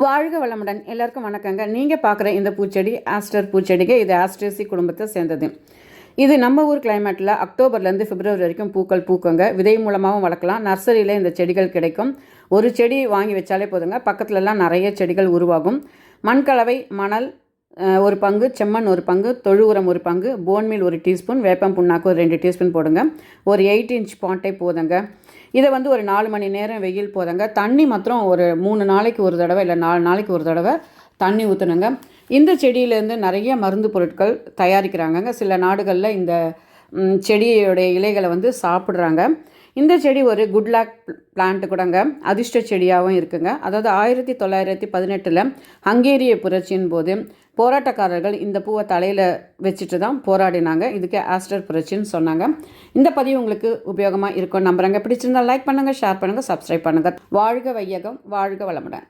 வாழ்க வளமுடன். எல்லாருக்கும் வணக்கங்க. நீங்கள் பார்க்குற இந்த பூச்செடி ஆஸ்டர் பூச்செடிக்கு இது ஆஸ்ட்ரேசி குடும்பத்தை சேர்ந்தது. இது நம்ம ஊர் கிளைமேட்டில் அக்டோபர்லேருந்து பிப்ரவரி வரைக்கும் பூக்கள் பூக்குங்க. விதை மூலமாகவும் வளர்க்கலாம். நர்சரியில் இந்த செடிகள் கிடைக்கும். ஒரு செடி வாங்கி வச்சாலே போதுங்க. பக்கத்துலலாம் நிறைய செடிகள் உருவாகும். மண்கலவை மணல் ஒரு பங்கு செம்மண் ஒரு பங்கு தொழு உரம் ஒரு பங்கு போன்மீல் ஒரு டீஸ்பூன் வேப்பம் புண்ணாக்கு ஒரு ரெண்டு டீஸ்பூன் போடுங்க. ஒரு எயிட் இன்ச் பாட்டே போதுங்க. இதை வந்து ஒரு நாலு மணி நேரம் வெயில் போதுங்க. தண்ணி மாத்திரம் ஒரு மூணு நாளைக்கு ஒரு தடவை இல்லை நாலு நாளைக்கு ஒரு தடவை தண்ணி ஊற்றணுங்க இந்த செடியிலேருந்து நிறைய மருந்து பொருட்கள் தயாரிக்கிறாங்கங்க. சில நாடுகளில் இந்த செடியோடைய இலைகளை வந்து சாப்பிட்றாங்க. இந்த செடி ஒரு குட் லாக் பிளான்ட் கூடங்க. அதிர்ஷ்ட செடியாகவும் இருக்குங்க. அதாவது ஆயிரத்தி தொள்ளாயிரத்தி பதினெட்டில் ஹங்கேரிய புரட்சியின் போது போராட்டக்காரர்கள் இந்த பூவை தலையில் வச்சுட்டு தான் போராடினாங்க. இதுக்கு ஆஸ்டர் புரட்சின்னு சொன்னாங்க. இந்த பதிவு உங்களுக்கு உபயோகமாக இருக்கும். நம்புகிறாங்க பிடிச்சிருந்தா லைக் பண்ணுங்கள் ஷேர் பண்ணுங்கள் சப்ஸ்கிரைப் பண்ணுங்கள் வாழ்க வையகம் வாழ்க வளமுடன்.